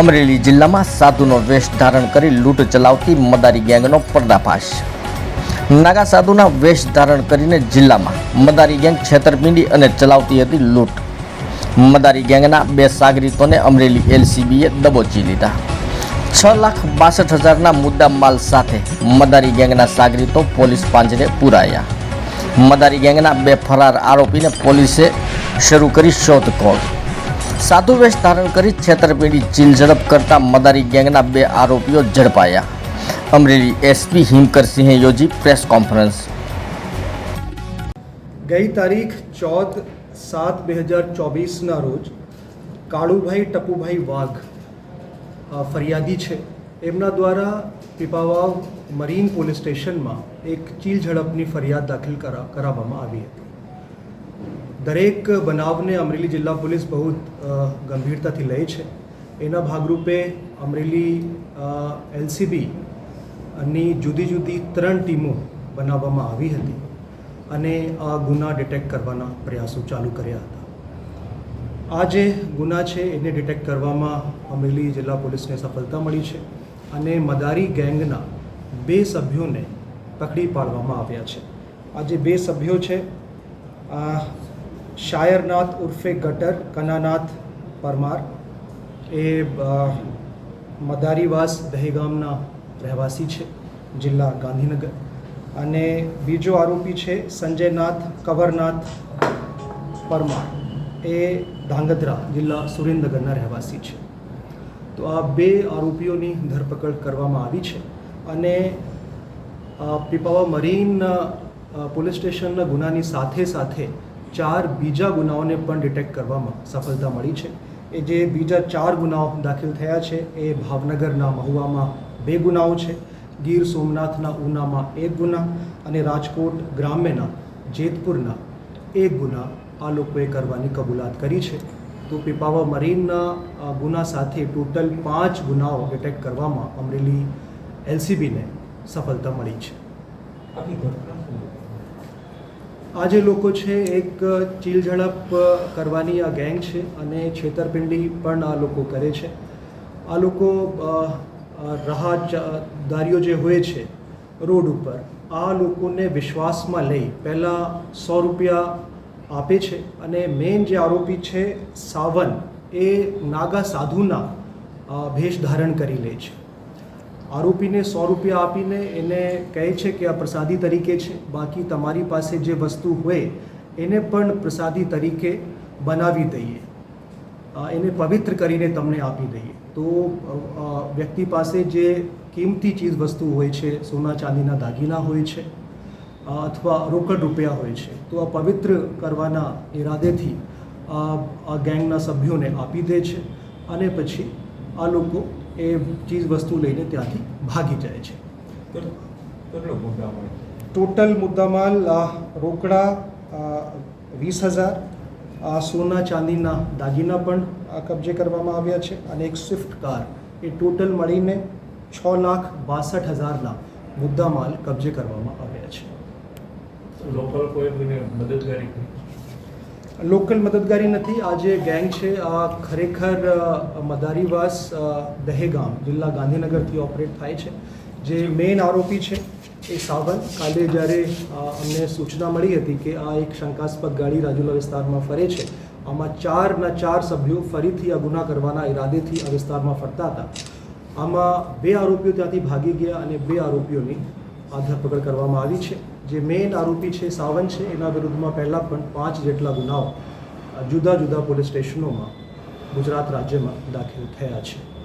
અમરેલી જિલ્લામાં સાધુનો વેશ ધારણ કરી લૂંટ ચલાવતી મદારી ગેંગનો પર્દાફાશ. નાગા સાધુના વેશ ધારણ કરીને જિલ્લામાં મદારી ગેંગ છેતરપિંડી અને ચલાવતી હતી લૂંટ. મદારી ગેંગના બે સાગરીતોને અમરેલી એલસીબીએ દબોચી લીધા. છ લાખ બાસઠ હજારના મુદ્દા માલ સાથે મદારી ગેંગના સાગરીતો પોલીસ પાંજરે પુરાયા. મદારી ગેંગના બે ફરાર આરોપીને પોલીસે શરૂ કરી શોધખોળ. સાધુ વેશ ધારણ કરી છેતરપિંડી ચીલઝડપ કરતા મદારી ગેંગના બે આરોપીઓ ઝડપાયા. અમરેલી એસપી હિમકરસિંહે યોજી પ્રેસ કોન્ફરન્સ. ગઈ તારીખ ચૌદ સાત બે હજાર ચોવીસના રોજ કાળુભાઈ ટપુભાઈ વાઘ ફરિયાદી છે. એમના દ્વારા પીપાવાવ મરીન પોલીસ સ્ટેશનમાં એક ચીલ ઝડપની ફરિયાદ દાખલ કરા, કરાવવામાં આવી હતી. દરેક બનાવને અમરેલી જિલ્લા પોલીસ બહુ ગંભીરતાથી લે છે. એના ભાગરૂપે અમરેલી એલસીબી ની જુદી જુદી ત્રણ ટીમો બનાવવામાં આવી હતી અને આ ગુના ડિટેક્ટ કરવાના પ્રયાસો ચાલુ કર્યા હતા. આ જે ગુના છે એને ડિટેક્ટ કરવામાં અમરેલી જિલ્લા પોલીસને સફળતા મળી છે અને મદારી ગેંગના બે સભ્યોને પકડી પાડવામાં આવ્યા છે. આ જે બે સભ્યો છે શાયરનાથ ઉર્ફે ગટર કનાનાથ પરમાર. એ મદારીવાસ દહેગામના રહેવાસી છે, જિલ્લા ગાંધીનગર. અને બીજો આરોપી છે સંજયનાથ કવરનાથ પરમાર. એ ધાંગધ્રા જિલ્લા સુરેન્દ્રનગરના રહેવાસી છે. તો આ બે આરોપીઓની ધરપકડ કરવામાં આવી છે અને પીપાવા મરીન પોલીસ સ્ટેશનના ગુનાની સાથે સાથે ચાર બીજા ગુનાઓને પણ ડિટેક્ટ કરવામાં સફળતા મળી છે. એ જે બીજા ચાર ગુનાઓ દાખલ થયા છે, એ ભાવનગરના મહુવામાં બે ગુનાઓ છે. ગીર સોમનાથના ઉનામાં એક ગુના અને રાજકોટ ગ્રામ્યના જેતપુરના એક ગુના આ લોકોએ કરવાની કબૂલાત કરી છે. તો પીપાવા મરીનના ગુના સાથે ટોટલ પાંચ ગુનાઓ ડિટેક્ટ કરવામાં અમરેલી એલસીબીને સફળતા મળી છે. આ જે લોકો છે એક ચીલ ઝડપ કરવાની આ ગેંગ છે અને છેતરપિંડી પણ આ લોકો કરે છે. આ લોકો રાહદારીઓ જે હોય છે રોડ ઉપર, આ લોકોને વિશ્વાસમાં લઈ પહેલાં સો રૂપિયા આપે છે અને મેઇન જે આરોપી છે સાવન એ નાગા સાધુના ભેષ ધારણ કરી લે છે. આરોપીને સો રૂપિયા આપીને એને કહે છે કે આ પ્રસાદી તરીકે છે. બાકી તમારી પાસે જે વસ્તુ હોય એને પણ પ્રસાદી તરીકે બનાવી દઈએ. એને પવિત્ર કરીને તમને આપી દઈએ. તો વ્યક્તિ પાસે જે કિંમતી ચીજ વસ્તુ હોય છે, સોના ચાંદીના દાગીના હોય છે અથવા રોકડ રૂપિયા હોય છે, તો આ પવિત્ર કરવાના ઈરાદેથી આ ગેંગના સભ્યોને આપી દે છે. અને પછી આ લોકો એ ચીજ વસ્તુ લઈને ત્યાંથી ભાગી જાય છે. ટોટલ મુદ્દામાલ રોકડા વીસ હજાર આ સોના ચાંદીના દાગીના પણ આ કબજે કરવામાં આવ્યા છે અને એક સ્વિફ્ટ કાર. એ ટોટલ મળીને છ લાખ બાસઠ હજારના મુદ્દામાલ કબજે કરવામાં આવ્યા છે. લોકલ કોઈ મદદગારી કરી? લોકલ મદદગારી નથી. આ જે ગેંગ છે, આ ખરેખર મદારીવાસ દહેગામ, જિલ્લા ગાંધીનગરથી ઓપરેટ થાય છે. જે મેઇન આરોપી છે, એ સાવન. કાલે જ્યારે અમને સૂચના મળી હતી કે આ એક શંકાસ્પદ ગાડી રાજુલા વિસ્તારમાં ફરે છે, આમાં ચારના ચાર સભ્યો ફરીથી આ ગુના કરવાના ઈરાદેથી આ વિસ્તારમાં ફરતા હતા. આમાં બે આરોપીઓ ત્યાંથી ભાગી ગયા અને બે આરોપીઓની આ ધરપકડ કરવામાં આવી છે. જે મેઇન આરોપી છે સાવન છે, એના વિરુદ્ધમાં પહેલાં પણ પાંચ જેટલા ગુનાઓ જુદા જુદા પોલીસ સ્ટેશનોમાં ગુજરાત રાજ્યમાં દાખલ થયા છે.